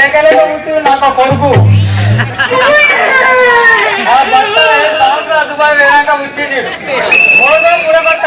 లేకలేక పుట్టిండు నాకు కొడుకు ఆ దుబాయ్ వెళ్ళాక పుట్టిండు మోసం పురగొట్ట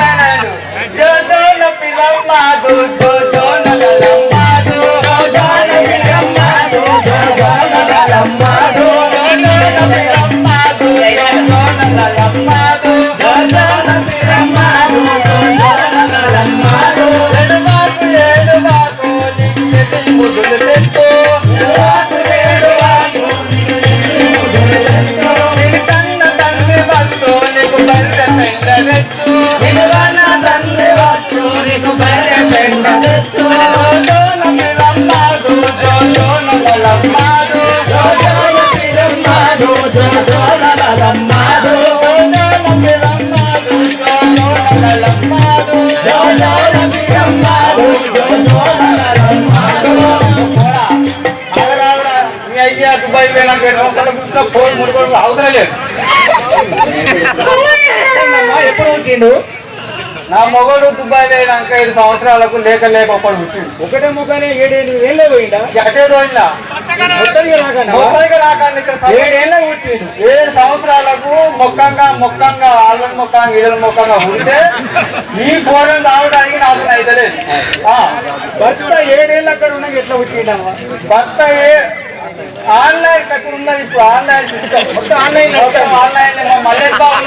అవసరం లేదు. ఎప్పుడు పుట్టిండు నా మొగడు దుబాయ్ పోయినాక ఐదు సంవత్సరాలకు లేక లేక ఒకడు పుట్టిండు ఒకటే ముఖానే ఏడేళ్ళు ఏళ్ళే పోయిండా? అటే పోయినా మొత్తానికి రాకన్నా మొత్తానికి రాకండి ఇక్కడ చదువు. ఏడేళ్ళ పుట్టిండు ఏడు సంవత్సరాలకు మొక్కంగా మొక్కంగా ఆల్రెడీ మొక్కంగా ఈడల మొక్కంగా ఉంటే ఈ ఫోన్ రావడానికి నాకు అయితే లేదు. ఆ, భర్త ఏడేళ్ళు అక్కడ ఉన్నాక ఎట్లా పుట్టిండమ్మా? భర్త ఏ- ఆన్లైన్ కట్టి ఉన్నది ఇప్పుడు ఆన్లైన్ సిస్టమ్. మొత్తం ఆన్లైన్ ఆన్లైన్ మల్లేష్ బాబు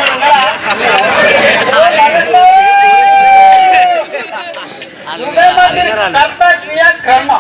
కర్త క్రియ కర్మ.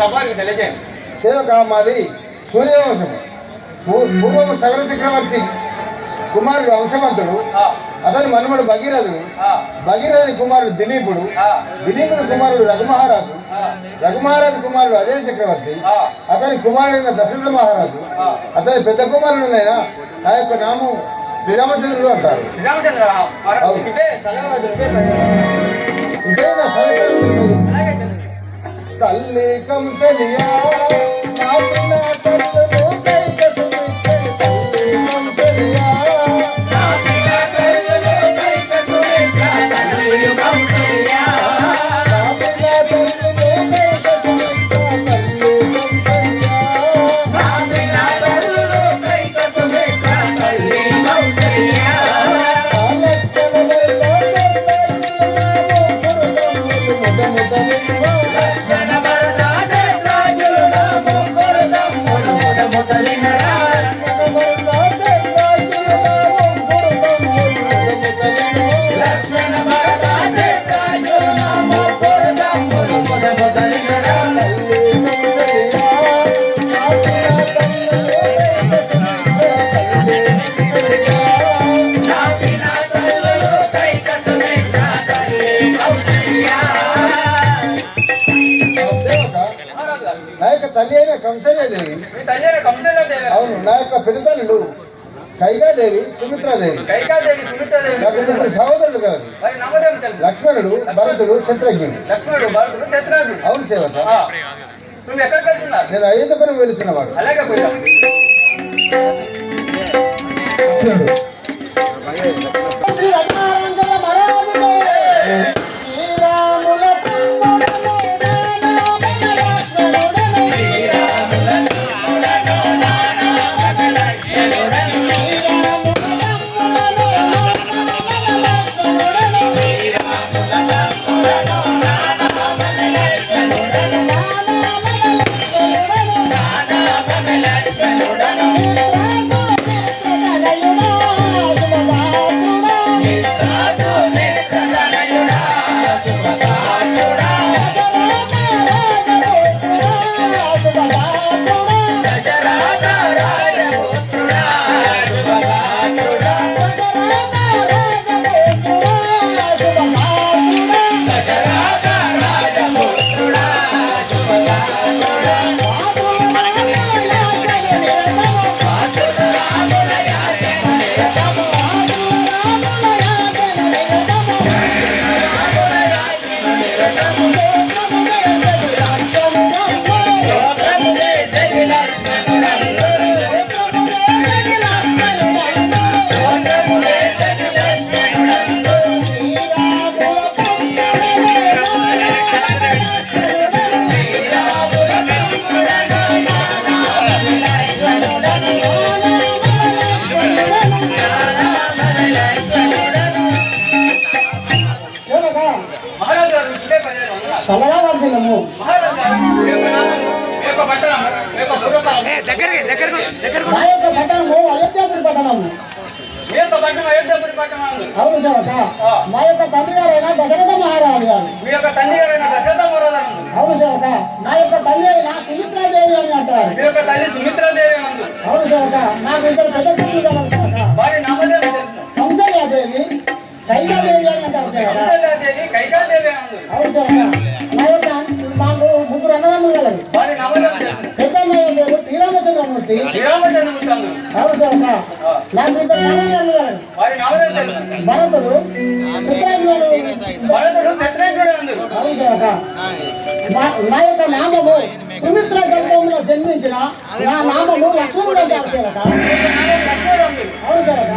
సభకి తెలియజేయండి. సేవక మాది సూర్యవంశం పూ- పూర్వము సగర చక్రవర్తి కుమారుడు వంశవంతుడు అతని మనుమడు భగీరథుడు భగీరథుని కుమారుడు దిలీపుడు దిలీపుడి కుమారుడు రఘుమహారాజు రఘుమహారాజు కుమారుడు అజయ చక్రవర్తి. అతని కుమారుడైన దశరథ మహారాజు అతని పెద్ద కుమారుడునైన ఆ యొక్క నామం శ్రీరామచంద్రుడు అంటారు. శ్రీరామచంద్ర మహారాజు, ముద ముద కంసలాదేవి అవును నా యొక్క కైకాదేవి సుమిత్రాదేవి. కైకాదేవి సుమిత్రాదేవి. నాకు ముగ్గురు సహోదరులు తెలుసు. లక్ష్మణుడు భరతుడు శత్రుఘ్నుడు. లక్ష్మణుడు భరతుడు శత్రుఘ్నుడు. అవును సేవక. నువ్వు నేను అయోధ్యపురం వెలుచున్నవాడు అలాగే యొక్క పట్టణము అయోధ్యాపురి పట్టణము మీ యొక్క పట్టణం అయోధ్యపురి పట్టణం అందు. అవును సేవక మా యొక్క తండ్రి గారైన దశరథ మహారాజు గారు. మీ యొక్క తండ్రి గారైన దశరథ మహారాజు. అవును సేవక నా యొక్క తల్లి అయిన సుమిత్రాదేవి అని అంటారు. మీ యొక్క తల్లి సుమిత్రాదేవి అవును సేవక నాకు ఇద్దరు పెద్ద తల్లి కదా సేవక వారి నామదేవి కంసల్యాదేవి కైలాదేవి అని అంటారు సేవక కౌశల్యాదేవి కైకాదేవి అవును సేవక నా నా యొక్క నామము సుమిత్ర గర్భంలో జన్మించిన నా నామము లక్ష్మణుడు లక్ష్మణుడు అందు అవును సేవక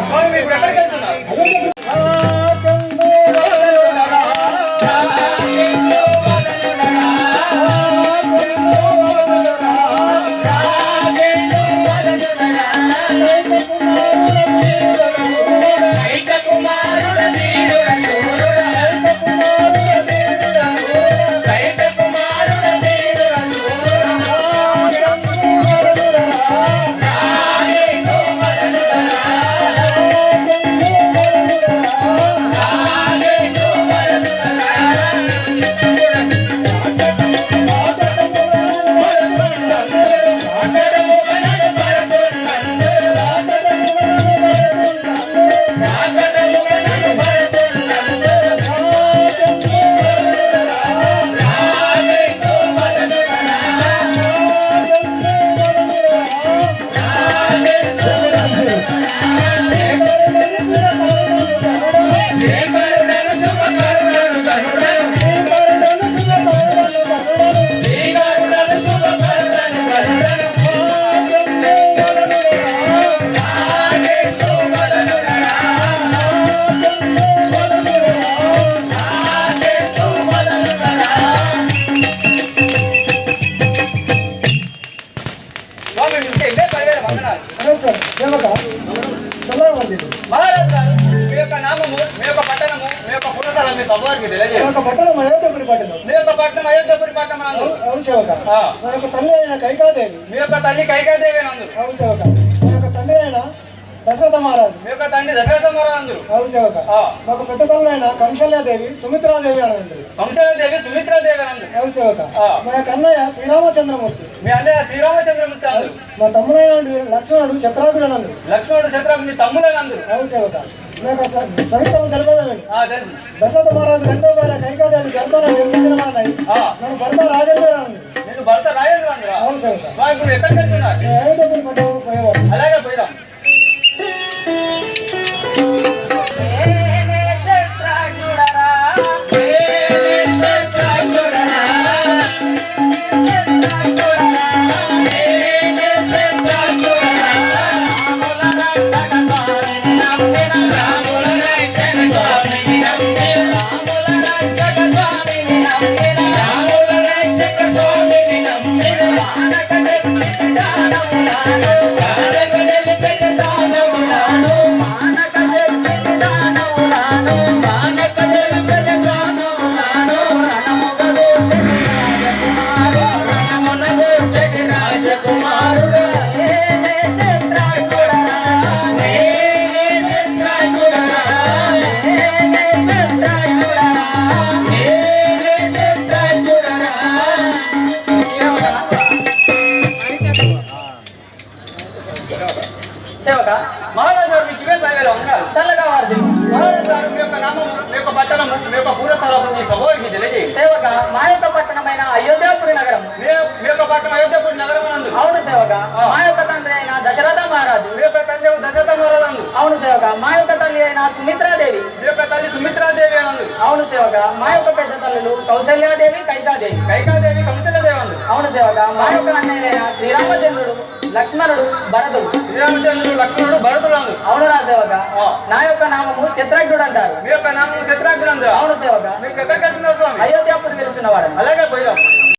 సేవక. మా యొక్క తల్లి అయిన కైకాదేవి. మీ యొక్క తల్లి కైకాదేవి నందు. అవును సేవక. మా యొక్క తండ్రి అయిన దశరథ మహారాజు. మీ యొక్క తండ్రి దశరథ మహారాజు. అవును సేవక. మాకు పెద్ద తల్లి అయిన కంసల్యాదేవి సుమిత్రాదేవి అని ఉంటుంది సంశయదేవి సుమిత్రాదేవి నందు. అవును సేవక. మా యొక్క అన్నయ్య శ్రీరామచంద్రమూర్తి. మీ అన్నయ్య శ్రీరామచంద్రమూర్తి అందు మా తమ్ముడైన లక్ష్మణుడు శత్రాకుడు నందు. లక్ష్మణుడు శత్రుఘ్నుడు మీ తమ్ముల నందు. అవును సేవక. సహితం తెలుసు. దశరథ మహారాజు రెండో భార్య కైకాదేవి గర్భాన్ని నిర్మించిన వాడినై నన్ను భర్త రాజేంద్ర ఉంది నేను భర్త రాజేంద్ర అందురా అవును మా ఇప్పుడు ఎక్కడికి వెళ్తున్నారు నేను అయోధ్యపురి పట్టణంలో పోయేవాడు అలాగే పోయిరా సేవక మహారాజు గారు మీకు ఇవే దయవేలు వందనాలు. చల్లగా వారి మహారాజు గారు మీ యొక్క నామము మీ యొక్క పట్టణము మీ యొక్క పూర్వస్థలము మీ సభోరికి తెలియజేసి సేవక మా యొక్క పట్టణమైన అయోధ్యాపురి నగరం. మీ యొక్క పట్టణం అయోధ్యపూడి నగరం నందు అవును సేవక మా యొక్క తండ్రి అయిన దశరథ మహారాజు. మీ యొక్క తండ్రి దశరథ మహారాజు. అవును సేవక మా యొక్క తల్లి అయిన సుమిత్రాదేవి. మీ యొక్క తల్లి సుమిత్రాదేవి అనందు. అవును సేవక మా యొక్క పెద్ద తల్లులు కౌసల్యాదేవి కైకాదేవి కైకాదేవి అందు అవును సేవక మా యొక్క శ్రీరామచంద్రుడు లక్ష్మణుడు భరతుడు. శ్రీరామచంద్రుడు లక్ష్మణుడు భరతుడు అవును రా సేవక. నా యొక్క నామము శత్రుఘ్నుడు అంటారు. మీ యొక్క నామము శత్రాగ్రంథ అవును సేవక. మీకు ఎక్కడికి వెళ్తున్నారు స్వామి? అయోధ్యాపురి వెళ్తున్నవాడు అలాగే పోయిరాం.